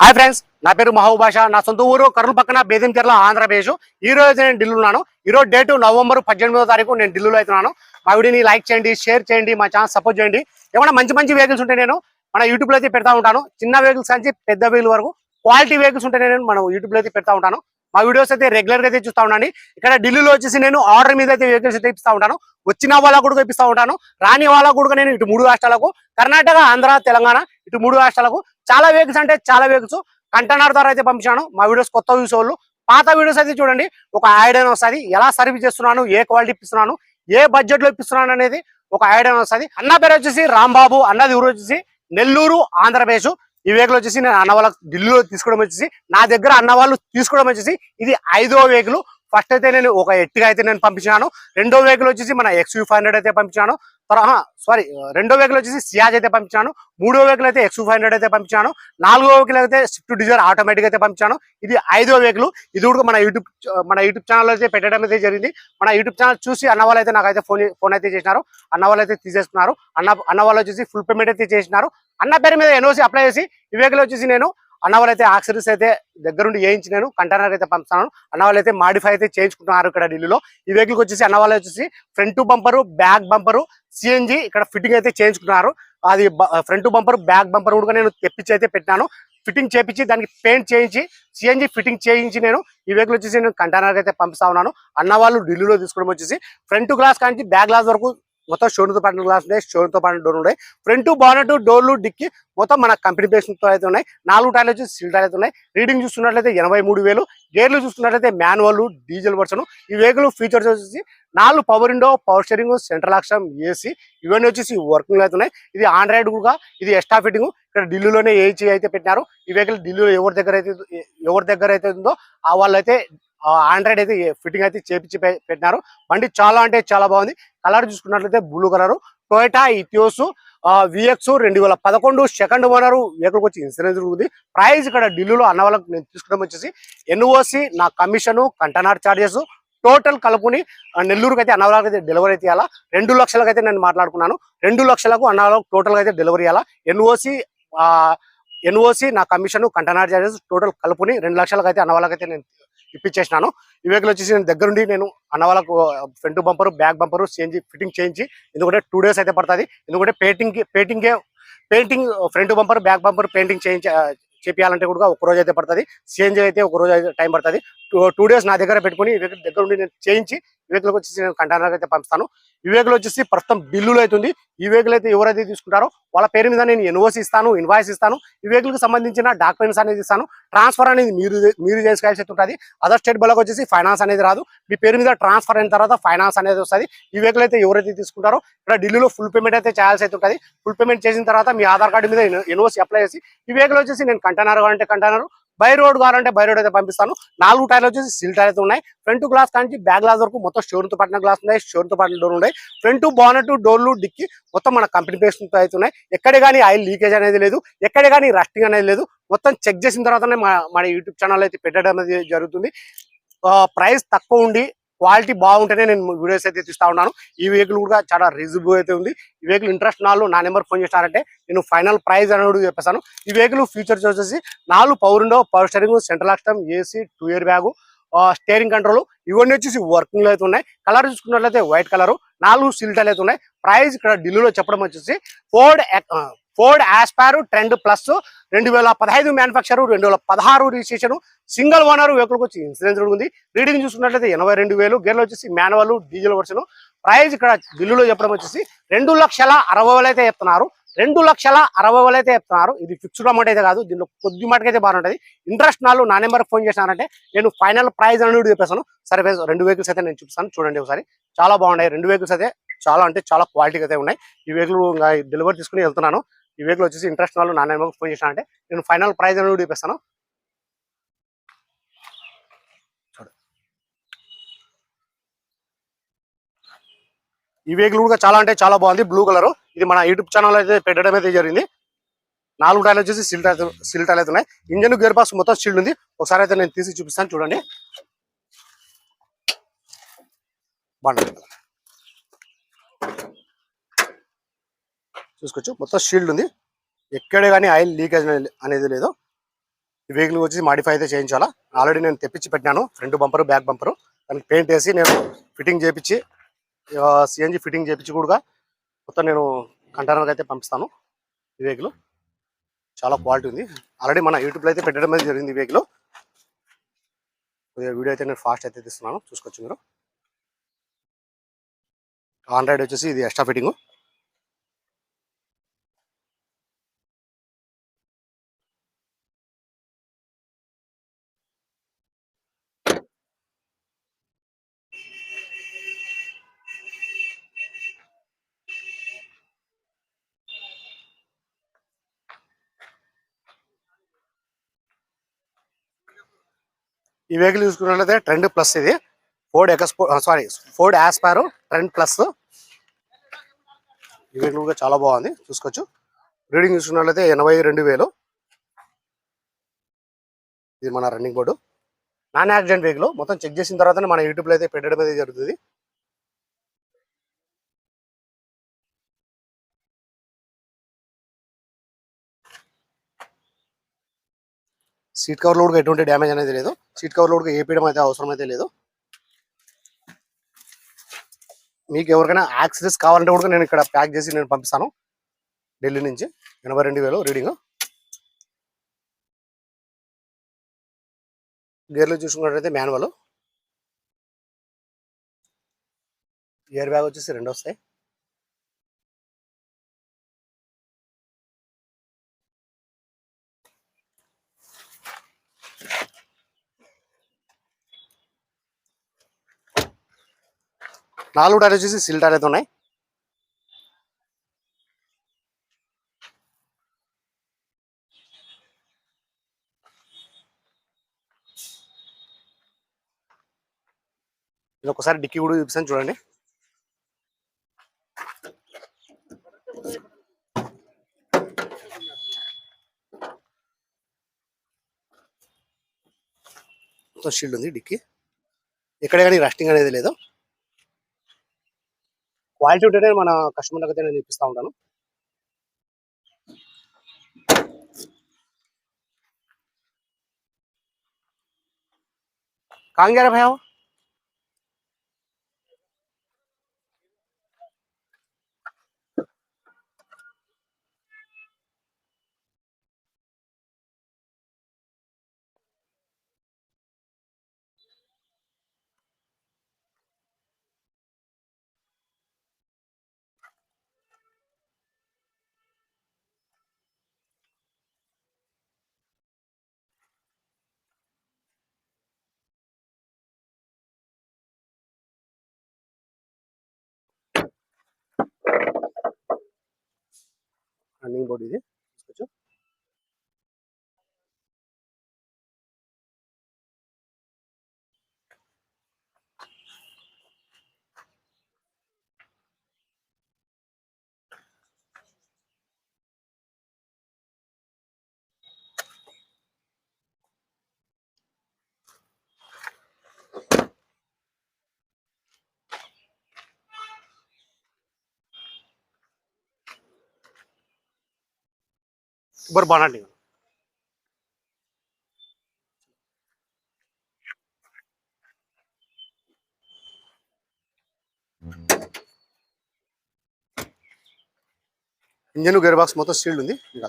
Hi friends నా పేరు మహబూబ్ నా సొంత ఊరు కర్నూలు పక్కన బేదంచెర్ల ఆంధ్రప్రదేశ్. ఈ రోజు నేను ఢిల్లీ ఉన్నాను ఈ రోజు డేట్ నవంబర్ పద్దెనిమిదో తారీఖు నేను ఢిల్లీలో అవుతున్నాను. మా వీడియోని లైక్ చేయండి షేర్ చేయండి మా ఛానల్ సపోర్ట్ చేయండి. ఏమైనా మంచి మంచి వెహికల్స్ ఉంటే నేను మన యూట్యూబ్లో అయితే పెడతా ఉంటాను. చిన్న వెహికల్స్ నుంచి పెద్ద వెహికల్ వరకు క్వాలిటీ వెహికల్స్ ఉంటే నేను మనం యూట్యూబ్లో అయితే పెడతా ఉంటాను. మా వీడియోస్ అయితే రెగ్యులర్గా అయితే చూస్తా ఉండండి. ఇక్కడ ఢిల్లీలో వచ్చేసి నేను ఆర్డర్ మీద అయితే వెహికల్స్ అయితే ఇప్పిస్తా ఉంటాను. వచ్చిన వాళ్ళకు కూడా ఇప్పిస్తా ఉంటాను. రాని వాళ్ళకు కూడా నేను ఇటు మూడు రాష్ట్రాలకు కర్ణాటక ఆంధ్ర తెలంగాణ ఇటు మూడు రాష్ట్రాలకు చాలా వెహికల్స్ అంటే చాలా వెహికల్స్ కంటైనర్ ద్వారా అయితే పంపించాను. మా వీడియోస్ కొత్త వ్యూస్ వాళ్ళు. పాత వీడియోస్ అయితే చూడండి. ఒక ఐడియా వస్తుంది. ఎలా సర్వీస్ చేస్తున్నాను? ఏ క్వాలిటీ ఇప్పిస్తున్నాను? ఏ బడ్జెట్లో ఇప్పిస్తున్నాను అనేది ఒక ఐడియా వస్తుంది. అన్న పేరు వచ్చేసి రాంబాబు. అన్నది ఊరు వచ్చేసి నెల్లూరు ఆంధ్రప్రదేశ్. ఈ వెహికల్ వచ్చేసి నేను అన్న వాళ్ళకి ఢిల్లీలో తీసుకోవడం వచ్చేసి నా దగ్గర అన్న వాళ్ళు తీసుకోవడం వచ్చేసి ఇది ఐదో వెహికల్ ఫస్ట్ అయితే నేను ఒక ఎట్టుగా అయితే నేను పంపించాను. రెండో వెహికల్ వచ్చేసి మన ఎక్స్యూ ఫైవ్ హండ్రెడ్ అయితే పంపించాను. తర్వాత సారీ రెండో వెహికల్ వచ్చేసి సియాజ్ అయితే పంపించాను మూడో వెహికల్ అయితే ఎక్స్ ఫైవ్ హండ్రెడ్ అయితే పంపించాను నాలుగో వెహికల్ అయితే స్విఫ్ట్ డిజైర్ ఆటోమేటిక్ అయితే పంపించాను. ఇది ఐదో వెహికల్ ఇది కూడా మన యూట్యూబ్ మన యూట్యూబ్ ఛానల్ అయితే పెట్టడం అయితే జరిగింది. మన యూట్యూబ్ ఛానల్ చూసి అన్న వాళ్ళు అయితే నాకైతే ఫోన్ ఫోన్ అయితే చేసినారు. అన్న వాళ్ళు అయితే తీసేసుకున్నారు అన్న అన్న వాళ్ళు వచ్చేసి ఫుల్ పేమెంట్ అయితే చేసినారు. అన్న పేరు మీద ఎన్ఓసి అప్లై చేసి ఈ వెహికల్ వచ్చేసి నేను అన్నవాళ్ళు అయితే ఆక్సరీస్ అయితే దగ్గరుండి వేయించి నేను కంటైనర్ అయితే పంపుతున్నాను అన్నవాళ్ళు అయితే మాడిఫై అయితే చేయించుకుంటున్నారు ఇక్కడ ఢిల్లీలో. ఈ వెహికల్కి వచ్చేసి అన్నవాళ్ళు వచ్చేసి front bumper back bumper CNG ఇక్కడ ఫిట్టింగ్ అయితే చేయించుకున్నారు అది ఫ్రంట్ బంపర్ బ్యాక్ బంపర్ కూడా నేను తెప్పించి అయితే పెట్టినాను. ఫిట్టింగ్ చేపించి దానికి పెయింట్ చేయించి సిఎన్జి ఫిట్టింగ్ చేయించి నేను ఈ వెహికల్ వచ్చేసి నేను కంటైనర్ అయితే పంపిస్తా ఉన్నాను. అన్న వాళ్ళు ఢిల్లీలో తీసుకోవడం వచ్చేసి ఫ్రంట్ గ్లాస్ కానీ బ్యాక్ గ్లాస్ వరకు మొత్తం షోన్తో పాటు గ్లాస్ ఉన్నాయి షోన్తో పాటు డోర్ ఉన్నాయి. ఫ్రంట్ బానెట్ డోర్లు డిక్కి మొత్తం మన కంపెనీ బేస్తో అయితే ఉన్నాయి. నాలుగు టైర్లు వచ్చి సిల్ టైర్లు అయితే ఉన్నాయి. రీడింగ్ చూస్తున్నట్లయితే ఎనభై మూడు వేలు. గేర్లు చూస్తున్నట్లయితే మాన్యువల్ డీజిల్ వర్షన్ ఈ వెహికల్ ఫీచర్స్ వచ్చేసి నాలుగు power window power steering central action AC ఇవన్నీ వచ్చేసి వర్కింగ్ అయితే ఉన్నాయి. ఇది ఆండ్రాయిడ్ కూడా ఇది ఎస్టా ఫిట్టింగ్ ఇక్కడ ఢిల్లీలోనే ఏసీ అయితే పెట్టినారు. ఈ వెహికల్ ఢిల్లీలో ఎవరి దగ్గర అయితే ఎవరి దగ్గర అయితే ఉందో ఆ వాళ్ళు అయితే ఆండ్రాయిడ్ అయితే ఫిట్టింగ్ అయితే చేపించి పెట్టినారు. బండి చాలా అంటే చాలా బాగుంది. కలర్ చూసుకున్నట్లయితే blue colour Toyota Etios VX రెండు వేల పదకొండు సెకండ్ ఓనర్ వెహికల్ వచ్చి ఇన్సూరెన్స్ ఉంది ప్రైస్ ఇక్కడ ఢిల్లీలో అన్న వాళ్ళకి నేను తీసుకోవడం వచ్చేసి ఎన్ఓసి నా కమిషను కంటనార్ చార్జెస్ టోటల్ కలుపుని నెల్లూరుకి అయితే అన్నవరాలకు అయితే డెలివరీ అయితే ఇవ్వాలా రెండు లక్షలకు అయితే నేను మాట్లాడుకున్నాను. రెండు లక్షలకు అన్నవరాలకు టోటల్గా టోటల్ అయితే డెలివరీ ఇవ్వాలా ఎన్ఓసి ఎన్ఓసి నా కమిషన్ కంటనార్ చార్జెస్ టోటల్ కలుపుని రెండు లక్షలకు అయితే అన్నవాళ్ళకైతే నేను ఇప్పించేసినాను. ఈ వెహికల్ వచ్చేసి నేను దగ్గరుండి నేను అన్న వాళ్ళకు front bumper back bumper change fitting చేయించి ఎందుకంటే టూ డేస్ అయితే పడుతుంది. ఎందుకంటే painting painting painting front bumper back bumper painting చేయించి ఆ, చేపియాలంటే కూడా ఒక రోజు అయితే పడుతుంది. చేంజ్ అయితే ఒక రోజు అయితే టైం పడుతుంది. టూ డేస్ నా దగ్గర పెట్టుకుని దగ్గరుండి దగ్గర ఉండి నేను చేయించి వివేకులకు వచ్చేసి నేను కంటైనర్ అయితే పంపిస్తాను. వివేకులు వచ్చేసి ప్రస్తుతం బిల్లులు అవుతుంది వివేకులు అయితే ఎవరైతే తీసుకుంటారో వాళ్ళ పేరు మీద నేను ఎన్ఓసి ఇస్తాను ఇన్వాయిస్ ఇస్తాను. వివేకులకు సంబంధించిన డాక్యుమెంట్స్ అనేది ఇస్తాను. ట్రాన్స్ఫర్ అనేది మీరు మీరు చేసుకోవాల్సి అయితే ఉంటుంది. అదర్ స్టేట్ బలకు వచ్చేసి ఫైనాన్స్ అనేది రాదు. మీ పేరు మీద ట్రాన్స్ఫర్ అయిన తర్వాత ఫైనాన్స్ అనేది వస్తుంది. వివేకులు అయితే ఎవరైతే తీసుకుంటారో ఇక్కడ ఢిల్లీలో ఫుల్ పేమెంట్ అయితే చేయాల్సి అయితే ఉంటుంది. ఫుల్ పేమెంట్ చేసిన తర్వాత మీ ఆధార్ కార్డు మీద ఎన్ఓసి అప్లై చేసి వివేకులు వచ్చేసి నేను కంటైనర్ కావాలంటే కంటైనర్ బై రోడ్ కావాలంటే బై రోడ్ అయితే పంపిస్తాను. నాలుగు టైర్లు వచ్చేసి సిల్ టైర్ అయితే ఉన్నాయి. ఫ్రంట్ గ్లాస్ కానీ బ్యాక్ గ్లాస్ వరకు మొత్తం షోర్ పట్టిన గ్లాస్ ఉన్నాయి. షోర్ పట్టిన డోర్ ఉన్నాయి. ఫ్రంట్ బానెట్ డోర్లు డిక్కి మొత్తం మన కంపెనీ పేస్ట్ అయితే ఉన్నాయి. ఎక్కడ కానీ ఆయిల్ లీకేజ్ అనేది లేదు. ఎక్కడ కానీ రస్టింగ్ అనేది లేదు. మొత్తం చెక్ చేసిన తర్వాతనే మన యూట్యూబ్ ఛానల్ అయితే పెట్టడం అనేది జరుగుతుంది. ప్రైస్ తక్కువ ఉండి క్వాలిటీ బాగుంటేనే నేను వీడియోస్ అయితే తీస్తా ఉన్నాను. ఈ వెహికల్ కూడా చాలా రిజిబుల్ అయితే ఉంది. ఈ వెహికల్ ఇంట్రెస్ట్ నాలుగు నా నెంబర్ ఫోన్ చేస్తారంటే నేను ఫైనల్ ప్రైస్ అనేది చెప్పేస్తాను ఈ వెహికల్ ఫీచర్స్ వచ్చేసి నాలుగు పవర్ ఉండవు పవర్ స్టరింగ్ సెంట్రల్ అక్షం AC two airbag steering control ఇవన్నీ వచ్చేసి వర్కింగ్లో అయితే ఉన్నాయి. కలర్ చూసుకున్నట్లయితే వైట్ కలర్ నాలుగు సిల్టర్లు అయితే ఉన్నాయి. ప్రైస్ ఇక్కడ ఢిల్లీలో చెప్పడం వచ్చేసి Ford Ford Aspire Trend Plus రెండు వేల పదహైదు మ్యానుఫాక్చర్ రెండు వేల పదహారు రిజిస్ట్రేషన్ సింగిల్ ఓనర్ వెహికల్కి వచ్చి ఇన్సూరెన్స్ ఉంది. రీడింగ్ చూసుకున్నట్లయితే ఎనభై రెండు వేలు గేర్లు వచ్చేసి మాన్యువల్ డీజిల్ వర్షన్ ప్రైస్ ఇక్కడ ఢిల్లీలో చెప్పడం వచ్చేసి రెండు లక్షల అరవై వేలు అయితే చెప్తున్నారు. రెండు లక్షల అరవై వేలు అయితే చెప్తున్నారు. ఇది ఫిక్స్డ్ అమౌంట్ అయితే కాదు. దీనిలో కొద్ది మటుకైతే బాగుంటుంది ఇంట్రెస్ట్ నాలుగు నా నెంబర్ ఫోన్ చేసినారంటే నేను ఫైనల్ ప్రైజ్ అనేది చెప్పేసాను సరే రెండు వెహికల్స్ అయితే నేను చూపిస్తాను. చూడండి ఒకసారి. చాలా బాగున్నాయి. రెండు వెహికల్స్ అయితే చాలా అంటే చాలా క్వాలిటీ అయితే ఉన్నాయి. ఈ వెహికల్ డెలివరీ తీసుకుని వెళ్తున్నాను. ఈ వెహికల్ వచ్చేసి ఇంట్రెస్ట్ నాలుగు నా నెంబర్ ఫోన్ చేసినారంటే నేను ఫైనల్ ప్రైజ్ అనేది చూపిస్తాను ఈ వెహికల్ కూడా చాలా అంటే చాలా బాగుంది. బ్లూ కలర్ ఇది మన యూట్యూబ్ ఛానల్ అయితే పెట్టడం అయితే జరిగింది. నాలుగు టైర్లు వచ్చేసి సిల్ టైర్ సిల్ టైర్లు ఉన్నాయి. ఇంజన్ గేర్ బాక్స్ మొత్తం స్టీల్ ఉంది. ఒకసారి అయితే నేను తీసి చూపిస్తాను చూడండి. చూసుకోవచ్చు. మొత్తం షీల్డ్ ఉంది. ఎక్కడే కానీ ఆయిల్ లీకేజ్ అనేది లేదు. ఈ వెహికల్ వచ్చి మాడిఫై అయితే చేయించాలా? ఆల్రెడీ నేను తెప్పించి పెట్టినాను. ఫ్రంట్ బంపర్ బ్యాక్ బంపర్ దానికి పెయింట్ వేసి నేను ఫిట్టింగ్ చేయించి సిఎన్జి ఫిట్టింగ్ చేయించి కూడా మొత్తం నేను కంటైనర్కి అయితే పంపిస్తాను ఈ వెహికల్ చాలా క్వాలిటీ ఉంది. ఆల్రెడీ మన యూట్యూబ్లో అయితే పెట్టడం అనేది జరిగింది ఈ వెహికల్ కొద్దిగా వీడియో అయితే నేను ఫాస్ట్ అయితే తీస్తున్నాను. చూసుకోవచ్చు మీరు. ఆండ్రాయిడ్ వచ్చేసి ఇది ఎక్స్ట్రా ఫిట్టింగ్. ఈ వెహికల్ చూసుకున్నట్లయితే ట్రెండ్ ప్లస్ ఇది. Ford Expo sorry Ford Aspire Trend Plus ఈ వెహికల్ కూడా చాలా బాగుంది చూసుకోవచ్చు. రీడింగ్ చూసుకున్నట్లయితే ఎనభై రెండు వేలు. ఇది మన running board non accident vehicle మొత్తం చెక్ చేసిన తర్వాతనే మన యూట్యూబ్లో అయితే పెట్టడం అయితే జరుగుతుంది. సీట్ కవర్లో కూడా ఎటువంటి డ్యామేజ్ అనేది లేదు. సీట్ కవర్లో కూడా ఏపీయడం అయితే అవసరం అయితే లేదు. మీకు ఎవరికైనా యాక్సెస్ కావాలంటే కూడా నేను ఇక్కడ ప్యాక్ చేసి నేను పంపిస్తాను. ఢిల్లీ నుంచి ఎనభై రెండు వేలు రీడింగ్. గేర్లో చూసుకున్నట్టయితే మాన్యువల్. ఇయర్ బ్యాగ్ వచ్చేసి రెండు వస్తాయి. నాలుగు టైర్ వచ్చేసి సిల్ టైర్ అయితే ఉన్నాయి. ఇది ఒకసారి డిక్కీ కూడా చూపిస్తాను చూడండి. మొత్తం షీల్డ్ ఉంది డిక్కీ. ఎక్కడ కానీ రస్టింగ్ అనేది లేదు. క్వాలిటీ ఉంటేనే మన కస్టమర్లకు అయితే నేను ఇప్పిస్తూ ఉంటాను. కాంగేరా భయ్ अर्निंग बॉडी से उसको जो ఇది చూసుకోవచ్చు ऊपर बाना नहीं ఇంజన్ గేర్ బాక్స్ మొత్తం సీల్డ్ ఉంది ఇంకా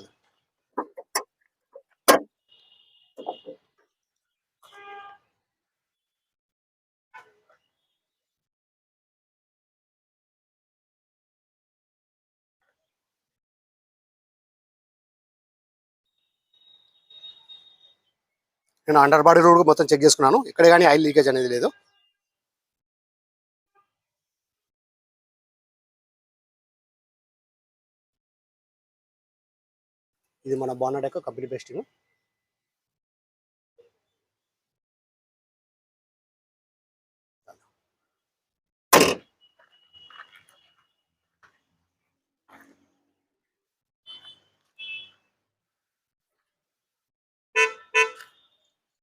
నేను అండర్ బాడీ రోడ్ మొత్తం చెక్ చేసుకున్నాను. ఇక్కడ కానీ ఆయిల్ లీకేజ్ అనేది లేదు. ఇది మన బానట్ యొక్క కంపెనీ బెస్టింగ్